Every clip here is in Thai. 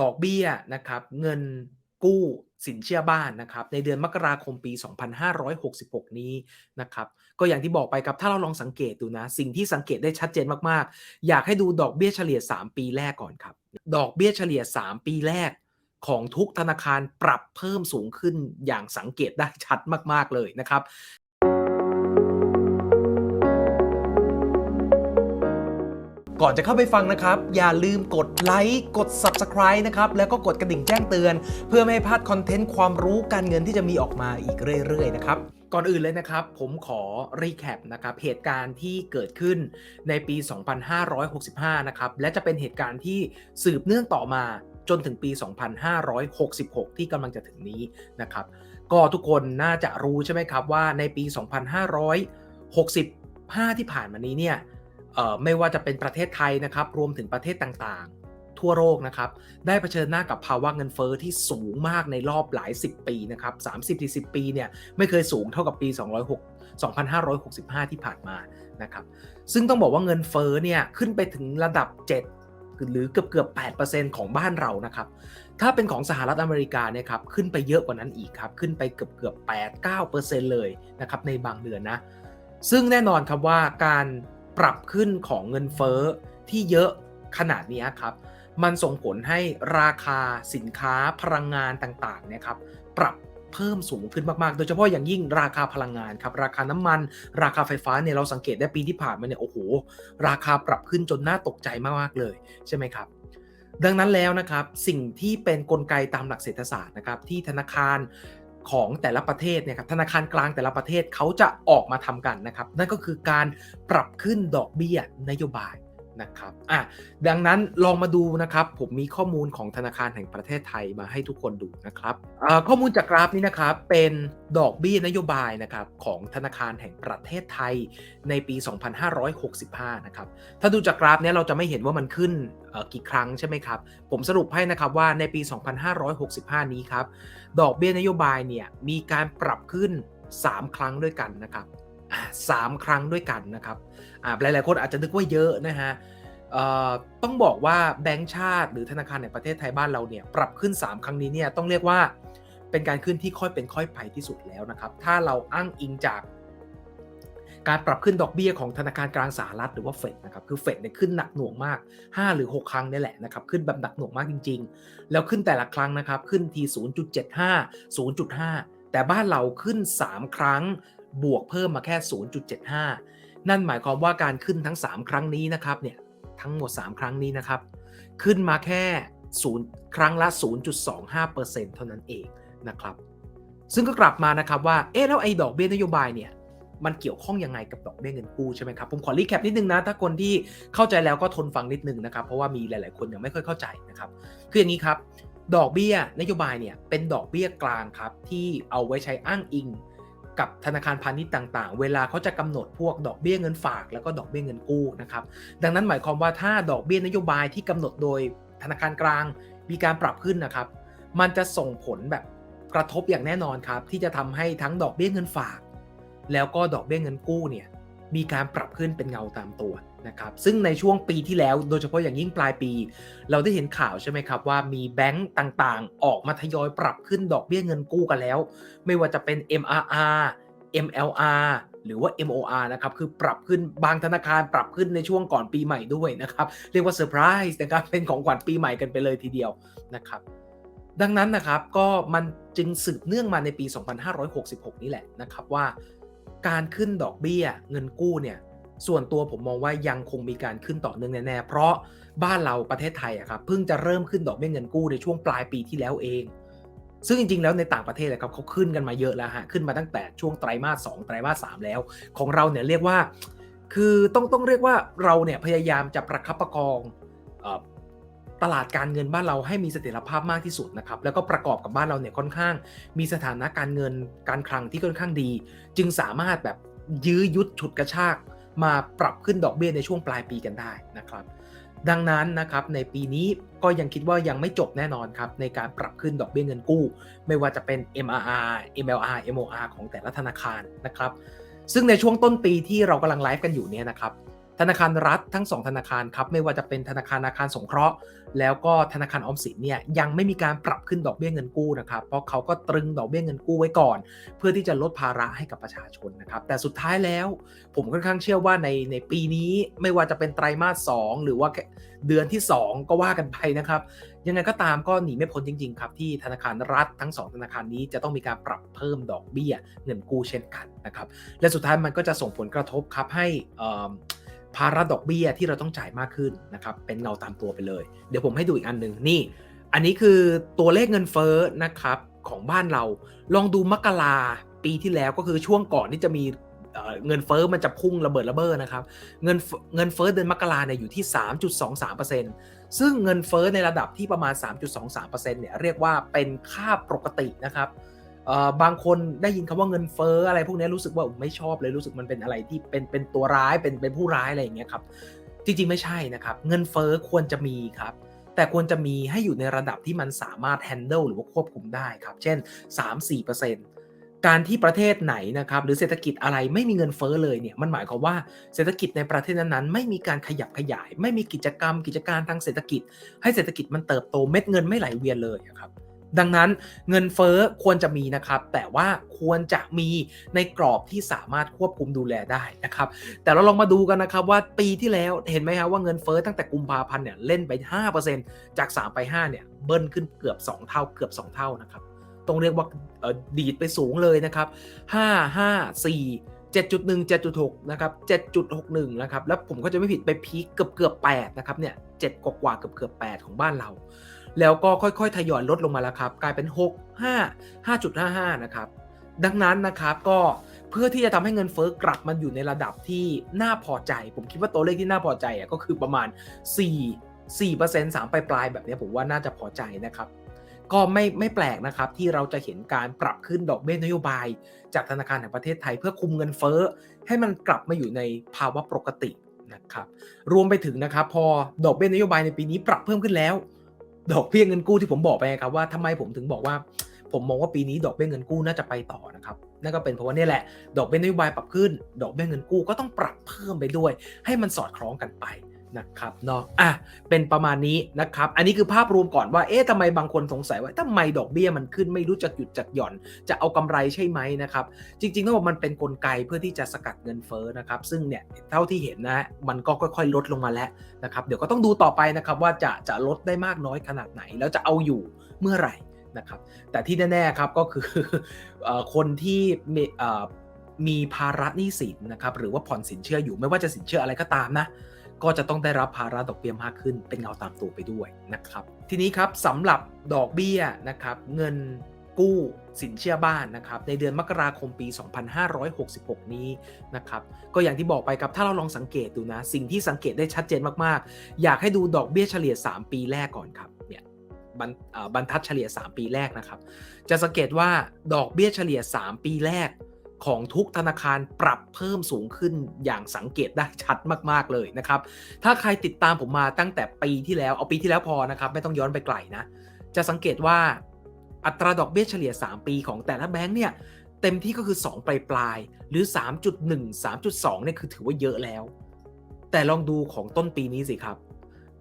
ดอกเบี้ยนะครับเงินกู้สินเชื่อบ้านนะครับในเดือนมกราคมปี 2566 นี้นะครับก็อย่างที่บอกไปครับถ้าเราลองสังเกตดูนะ สิ่งที่สังเกตได้ชัดเจนมากๆ อยากให้ดูดอกเบี้ยเฉลี่ย 3 ปีแรกก่อนครับ ดอกเบี้ยเฉลี่ย 3 ปีแรกของทุกธนาคารปรับเพิ่มสูงขึ้นอย่างสังเกตได้ชัดมาก ๆ เลยนะครับ ก่อนจะเข้าไปฟังนะครับ อย่าลืมกดไลค์กด Subscribe นะครับ แล้วก็กดกระดิ่งแจ้งเตือน เพื่อไม่ให้พลาดคอนเทนต์ความรู้การเงินที่จะมีออกมาอีกเรื่อย ๆ นะครับ ก่อนอื่นเลยนะครับ ผมขอรีแคปนะครับ เหตุการณ์ที่เกิดขึ้นในปี 2565 นะครับ และจะเป็นเหตุการณ์ที่สืบเนื่องต่อมาจนถึงปี 2566 ที่กำลังจะถึงนี้นะครับ ก็ทุกคนน่าจะรู้ใช่ไหมครับว่าในปี 2565 ที่ผ่านมานี้เนี่ย ไม่ว่าจะเป็นประเทศไทยนะครับ รวมถึงประเทศต่างๆ ทั่วโลกนะครับ ได้เผชิญหน้ากับภาวะเงินเฟอ้อที่สูงมากในรอบหลาย 10 ปีนะครับ30-40 ปีเนี่ยไม่เคยสูงเท่ากับปี 206 2565 ที่ผ่านมานะครับ ซึ่งต้องบอกว่าเงินเฟอ้อเนี่ยขึ้นไปถึงระดับ 7 หรือเกือบเกือบ8%ของบ้านเรานะครับ ถ้าเป็นของสหรัฐอเมริกาเนี่ยครับขึ้นไปเยอะกว่านั้นอีกครับ ขึ้นไปเกือบเกือบ8-9%เลยนะครับในบางเดือนนะ ซึ่งแน่นอนครับว่าการ ปรับขึ้นของเงินเฟ้อที่เยอะขนาดนี้ครับ มันส่งผลให้ราคาสินค้าพลังงานต่างๆเนี่ยครับ ปรับเพิ่มสูงขึ้นมาก ๆ โดยเฉพาะอย่างยิ่งราคาพลังงานครับ ราคาน้ำมัน ราคาไฟฟ้าเนี่ยเราสังเกตได้ปีที่ผ่านมาเนี่ยโอ้โห ราคาปรับขึ้นจนน่าตกใจมาก ๆ เลยใช่ไหมครับ ดังนั้นแล้วนะครับสิ่งที่เป็นนกลไกตามหลักเศรษฐศาสตร์นะครับที่ธนาคาร ของแต่ละประเทศเนี่ยครับธนาคารกลางแต่ละประเทศเขาจะออกมาทำกันนะครับนั่นก็คือการปรับขึ้นดอกเบี้ยนโยบาย นะครับอะดังนั้นลองมาดูนะครับ ผมมีข้อมูลของธนาคารแห่งประเทศไทยมาให้ทุกคนดูนะครับข้อมูลจากกราฟนี้นะครับเป็นดอกเบี้ยนโยบายนะครับของธนาคารแห่งประเทศไทยในปี 2565 นะครับ ถ้าดูจากกราฟนี้เราจะไม่เห็นว่ามันขึ้นกี่ครั้งใช่ไหมครับ ผมสรุปให้นะครับว่าในปี 2565 นี้ครับ ดอกเบี้ยนโยบายเนี่ยมีการปรับขึ้น 3 ครั้งด้วยกันนะครับสามครั้งด้วยกันนะครับหลายๆคนอาจจะนึกว่าเยอะนะฮะ ต้องบอกว่าแบงก์ชาติหรือธนาคารในประเทศไทยบ้านเราเนี่ยปรับขึ้น 3 ครั้งนี้เนี่ยต้องเรียกว่าเป็นการขึ้นที่ค่อยเป็นค่อยไปที่สุดแล้วนะครับ ถ้าเราอ้างอิงจาก การปรับขึ้นดอกเบี้ยของธนาคารกลางสหรัฐหรือว่าเฟดนะครับคือเฟดเนี่ยขึ้นหนักหน่วงมาก 5 หรือ 6 ครั้งนี่แหละนะครับขึ้นแบบหนักหน่วงมากจริง ๆ แล้วขึ้นแต่ละครั้งนะครับขึ้นที 0.75 0.5 แต่บ้านเราขึ้น 3 ครั้งบวกเพิ่มมาแค่ 0.75 นั่นหมายความว่าการขึ้นทั้ง 3 ครั้งนี้นะครับเนี่ย ทั้งหมด 3 ครั้งนี้นะครับ ขึ้นมาแค่0ครั้งละ 0.25%เท่านั้นเองนะครับ ซึ่งก็กลับมานะครับว่า เอ๊ะแล้วไอ้ดอกเบี้ยนโยบายเนี่ยมันเกี่ยวข้องยังไงกับดอกเบี้ยเงินกู้ใช่ไหมครับ ผมขอรีแคปนิดนึงนะ ถ้าคนที่เข้าใจแล้วก็ทนฟังนิดนึงนะครับ เพราะว่ามีหลาย ๆ คนยังไม่ค่อยเข้าใจนะครับ คืออย่างนี้ครับ ดอกเบี้ยนโยบายเนี่ยเป็นดอกเบี้ยกลางครับที่เอาไว้ใช้อ้างอิง กับธนาคารพาณิชย์ต่างๆ เวลาเขาจะกำหนดพวกดอกเบี้ยเงินฝาก แล้วก็ดอกเบี้ยเงินกู้นะครับ ดังนั้นหมายความว่าถ้าดอกเบี้ยนโยบายที่กำหนดโดยธนาคารกลางมีการปรับขึ้นนะครับ มันจะส่งผลแบบกระทบอย่างแน่นอนครับ ที่จะทำให้ทั้งดอกเบี้ยเงินฝาก แล้วก็ดอกเบี้ยเงินกู้เนี่ย มีการปรับขึ้นเป็นเงาตามตัวนะครับซึ่งในช่วงปีที่แล้วโดยเฉพาะอย่างยิ่งปลายปี เราได้เห็นข่าวใช่ไหมครับว่ามีแบงก์ต่างๆ ออกมาทยอยปรับขึ้นดอกเบี้ยเงินกู้กันแล้ว ไม่ว่าจะเป็น MRR MLR หรือว่า MOR นะครับ คือปรับขึ้นบางธนาคารปรับขึ้นในช่วงก่อนปีใหม่ด้วยนะครับ เรียกว่าเซอร์ไพรส์นะครับ เป็นของขวัญปีใหม่กันไปเลยทีเดียวนะครับ ดังนั้นนะครับก็มันจึงสืบเนื่องมาในปี 2566 นี่แหละนะครับว่า การขึ้นดอกเบี้ยเงินกู้เนี่ยส่วนตัวผมมองว่ายังคงมีการขึ้นต่อเนื่องแน่ๆ เพราะบ้านเราประเทศไทยอะครับเพิ่งจะเริ่มขึ้นดอกเบี้ยเงินกู้ในช่วงปลายปีที่แล้วเอง ซึ่งจริงๆ แล้วในต่างประเทศนะครับเขาขึ้นกันมาเยอะแล้วฮะขึ้นมาตั้งแต่ช่วงไตรมาสสไตรมาสสแล้ว ของเราเนี่ยเรียกว่า คือต้องต้องเรียกว่าเราเนี่ยพยายามจะประคับประคอง ตลาดการเงินบ้านเราให้มีเสถียรภาพมากที่สุดนะครับแล้วก็ประกอบกับบ้านเราเนี่ยค่อนข้าง มีสถานะการเงินการคลังที่ค่อนข้างดี จึงสามารถแบบยื้อยุดฉุดกระชาก มาปรับขึ้นดอกเบี้ยในช่วงปลายปีกันได้นะครับ ดังนั้นนะครับในปีนี้ก็ยังคิดว่ายังไม่จบแน่นอนครับในการปรับขึ้นดอกเบี้ยเงินกู้ ไม่ว่าจะเป็น MRR MLR MOR ของแต่ละธนาคารนะครับซึ่งในช่วงต้นปีที่เรากำลังไลฟ์กันอยู่เนี่ยนะครับ ธนาคารรัฐทั้ง 2 ธนาคารครับไม่ว่าจะเป็นธนาคารอาคารสงเคราะห์ แล้วก็ธนาคารออมสินเนี่ยยังไม่มีการปรับขึ้นดอกเบี้ยเงินกู้นะครับเพราะเขาก็ตรึงดอกเบี้ยเงินกู้ไว้ก่อน เพื่อที่จะลดภาระให้กับประชาชนนะครับแต่สุดท้ายแล้ว ผมค่อนข้างเชื่อว่าในในปีนี้ไม่ว่าจะเป็นไตรมาส 2 หรือว่าเดือนที่ 2 ก็ว่ากันไปนะครับยังไงก็ตามก็หนีไม่พ้นจริงๆครับที่ธนาคารรัฐทั้ง 2 ธนาคารนี้จะต้องมีการปรับเพิ่มดอกเบี้ยเงินกู้เช่นกันนะครับและสุดท้ายมันก็จะส่งผลกระทบครับให้ ภาระดอกเบี้ยที่เราต้องจ่ายมากขึ้นนะครับเป็นเงาตามตัวไปเลย เดี๋ยวผมให้ดูอีกอันหนึ่งนี่ อันนี้คือตัวเลขเงินเฟ้อนะครับของบ้านเราลองดูมกราปีที่แล้วก็คือช่วงก่อนที่จะมีเงินเฟ้อมันจะพุ่งระเบิดระเบ้อนะครับ เงินเงินเฟ้อเดือนมกราเนี่ยอยู่ที่ 3.23%ซึ่งเงินเฟ้อในระดับที่ประมาณ 3.23%เนี่ยเรียกว่าเป็นค่าปกตินะครับ บางคนได้ยินคำว่าเงินเฟ้ออะไรพวกนี้รู้สึกว่าไม่ชอบเลยรู้สึกมันเป็นอะไรที่เป็นเป็นตัวร้ายเป็นเป็นผู้ร้ายอะไรอย่างเงี้ยครับจริงๆไม่ใช่นะครับ เงินเฟ้อควรจะมีครับ แต่ควรจะมีให้อยู่ในระดับที่มันสามารถ handle หรือว่าควบคุมได้ครับ เช่น 3-4%การที่ประเทศไหนนะครับ หรือเศรษฐกิจอะไรไม่มีเงินเฟ้อเลยเนี่ยมันหมายความว่าเศรษฐกิจในประเทศนั้นๆไม่มีการขยับขยาย ไม่มีกิจกรรม กิจการทางเศรษฐกิจ ให้เศรษฐกิจมันเติบโตเม็ดเงินไม่ไหลเวียนเลยครับ ดังนั้นเงินเฟ้อควรจะมีนะครับ แต่ว่าควรจะมีในกรอบที่สามารถควบคุมดูแลได้นะครับ แต่เราลองมาดูกันนะครับว่าปีที่แล้วเห็นไหมครับว่าเงินเฟ้อตั้งแต่กุมภาพันธ์เนี่ยเล่นไป 5%จาก 3 ไป 5 เนี่ยเบิ้ลขึ้นเกือบ 2 เท่าเกือบ 2 เท่านะครับต้องเรียกว่าดีดไปสูงเลยนะครับ 5 5 4 7.1 7.6นะครับ7.61นะครับแล้วผมก็จะไม่ผิดไปพีคเกือบเกือบ8นะครับเนี่ย7กว่าเกือบเกือบ8ของบ้านเรา แล้วก็ค่อยๆทยอยลดลงมาแล้วครับ กลายเป็น 6 5 5.55 นะครับ ดังนั้นนะครับก็เพื่อที่จะทำให้เงินเฟ้อกลับมาอยู่ในระดับที่น่าพอใจ ผมคิดว่าตัวเลขที่น่าพอใจอะก็คือประมาณ 4 4% 3ปลายปลายแบบนี้ผมว่าน่าจะพอใจนะครับ ก็ไม่ไม่แปลกนะครับที่เราจะเห็นการปรับขึ้นดอกเบี้ยนโยบาย จากธนาคารแห่งประเทศไทย เพื่อคุมเงินเฟ้อ ให้มันกลับมาอยู่ในภาวะปกตินะครับ รวมไปถึงนะครับ พอดอกเบี้ยนโยบายในปีนี้ปรับเพิ่มขึ้นแล้ว ดอกเบี้ยเงินกู้ที่ผมบอกไปครับว่าทำไมผมถึงบอกว่า ผมมองว่าปีนี้ดอกเบี้ยเงินกู้น่าจะไปต่อนะครับนั่นก็เป็นเพราะว่านี่แหละ ดอกเบี้ยนโยบายปรับขึ้น ดอกเบี้ยเงินกู้ก็ต้องปรับเพิ่มไปด้วย ให้มันสอดคล้องกันไป นะครับเนาะอะเป็นประมาณนี้นะครับ อันนี้คือภาพรวมก่อนว่าเอ๊ะทำไมบางคนสงสัยว่าทำไมดอกเบี้ยมันขึ้นไม่รู้จักหยุดจักหย่อน จะเอากำไรใช่ไหมนะครับ จริงๆต้องบอกมันเป็นนกลไกเพื่อที่จะสกัดเงินเฟ้อนะครับ ซึ่งเนี่ยเท่าที่เห็นนะมันก็ค่อยๆ ลดลงมาแล้วนะครับ เดี๋ยวก็ต้องดูต่อไปนะครับว่าจะจะลดได้มากน้อยขนาดไหน แล้วจะเอาอยู่เมื่อไหร่นะครับ แต่ที่แน่ๆครับก็คือคนที่มีมีภาระหนี้สินนะครับหรือว่าผ่อนสินเชื่ออยู่ไม่ว่าจะสินเชื่ออะไรก็ตามนะ ก็จะต้องได้รับภาระดอกเบี้ยมากขึ้น เป็นเงาตามตัวไปด้วยนะครับ ทีนี้ครับสำหรับดอกเบี้ยนะครับเงินกู้สินเชื่อบ้านนะครับในเดือนมกราคมปี 2566 นี้นะครับก็อย่างที่บอกไปครับถ้าเราลองสังเกตดูนะ สิ่งที่สังเกตได้ชัดเจนมากๆ อยากให้ดูดอกเบี้ยเฉลี่ย 3 ปีแรกก่อนครับเนี่ยบรรทัดเฉลี่ย 3 ปีแรกนะครับ จะสังเกตว่าดอกเบี้ยเฉลี่ย 3 ปีแรก ของทุกธนาคารปรับเพิ่มสูงขึ้นอย่างสังเกตได้ชัดมาก ๆ เลยนะครับ ถ้าใครติดตามผมมาตั้งแต่ปีที่แล้ว เอาปีที่แล้วพอนะครับ ไม่ต้องย้อนไปไกลนะ จะสังเกตว่าอัตราดอกเบี้ยเฉลี่ย 3 ปีของแต่ละแบงค์เนี่ยเต็มที่ก็คือ 2 ปลายปลายหรือ 3.1 3.2เนี่ยคือถือว่าเยอะแล้ว แต่ลองดูของต้นปีนี้สิครับ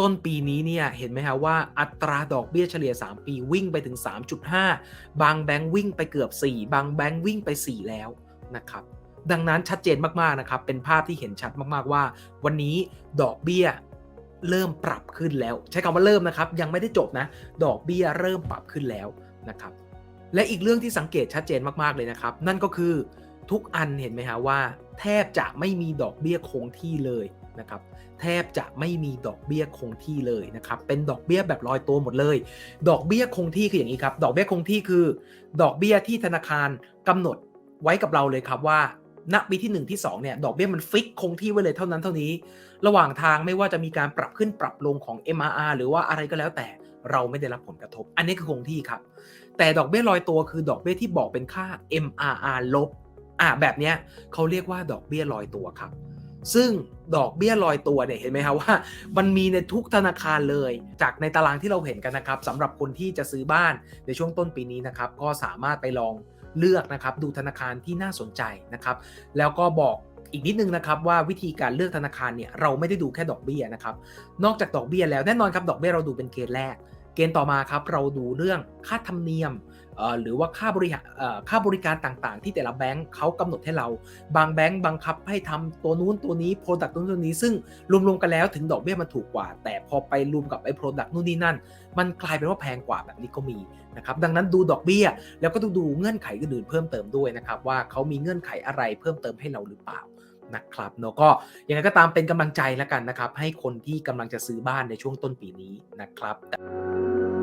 ต้นปีนี้เนี่ยเห็นไหมครับว่าอัตราดอกเบี้ยเฉลี่ย 3 ปีวิ่งไปถึง 3.5 บางแบงค์วิ่งไปเกือบ 4 บางแบงค์วิ่งไป 4 แล้วนะครับดังนั้นชัดเจนมากๆนะครับเป็นภาพที่เห็นชัดมากๆว่า วันนี้ดอกเบี้ยเริ่มปรับขึ้นแล้ว ใช้คำว่าเริ่มนะครับ ยังไม่ได้จบนะ ดอกเบี้ยเริ่มปรับขึ้นแล้วนะครับและอีกเรื่องที่สังเกตชัดเจนมากๆเลยนะครับ นั่นก็คือทุกอันเห็นไหมฮะว่า แทบจะไม่มีดอกเบี้ยคงที่เลย นะครับแทบจะไม่มีดอกเบี้ยคงที่เลยนะครับเป็นดอกเบี้ยแบบลอยตัวหมดเลย ดอกเบี้ยคงที่คืออย่างนี้ครับดอกเบี้ยคงที่คือ ดอกเบี้ยที่ธนาคารกำหนดไว้กับเราเลยครับว่าณปีที่ 1 ที่ 2เนี่ยดอกเบี้ยมันฟิกคงที่ไว้เลยเท่านั้นเท่านี้ ระหว่างทางไม่ว่าจะมีการปรับขึ้นปรับลงของ MRR หรือว่าอะไรก็แล้วแต่เราไม่ได้รับผลกระทบ อันนี้คือคงที่ครับ แต่ดอกเบี้ยลอยตัวคือดอกเบี้ยที่บอกเป็นค่า MRR ลบอ่าแบบเนี้ยเขาเรียกว่าดอกเบี้ยลอยตัวครับ ซึ่งดอกเบี้ยลอยตัวเนี่ยเห็นไหมครับว่า มันมีในทุกธนาคารเลย จากในตารางที่เราเห็นกันนะครับสำหรับคนที่จะซื้อบ้านในช่วงต้นปีนี้นะครับ ก็สามารถไปลองเลือกนะครับ ดูธนาคารที่น่าสนใจนะครับ แล้วก็บอกอีกนิดนึงนะครับว่าวิธีการเลือกธนาคารเนี่ยเราไม่ได้ดูแค่ดอกเบี้ยนะครับ นอกจากดอกเบี้ยแล้วแน่นอนครับดอกเบี้ยเราดูเป็นเกณฑ์แรก เกณฑ์ต่อมาครับเราดูเรื่องค่าธรรมเนียม หรือว่าค่าบริหารค่าบริการต่างๆ ที่แต่ละแบงก์เขากำหนดให้เรา บางแบงก์บังคับให้ทำตัวนู้นตัวนี้โปรดักต์นู้นตัวนี้ ซึ่งรวมๆกันแล้วถึงดอกเบี้ยมันถูกกว่า แต่พอไปรวมกับไอ้โปรดักต์นู่นนี่นั่น มันกลายเป็นว่าแพงกว่าแบบนี้ก็มีนะครับดังนั้นดูดอกเบี้ยแล้วก็ต้องดูเงื่อนไขอื่นๆเพิ่มเติมด้วยนะครับว่าเขามีเงื่อนไขอะไรเพิ่มเติมให้เราหรือเปล่านะครับเนาะก็ยังไงก็ตามเป็นกำลังใจแล้วกันนะครับ ให้คนที่กำลังจะซื้อบ้านในช่วงต้นปีนี้นะครับ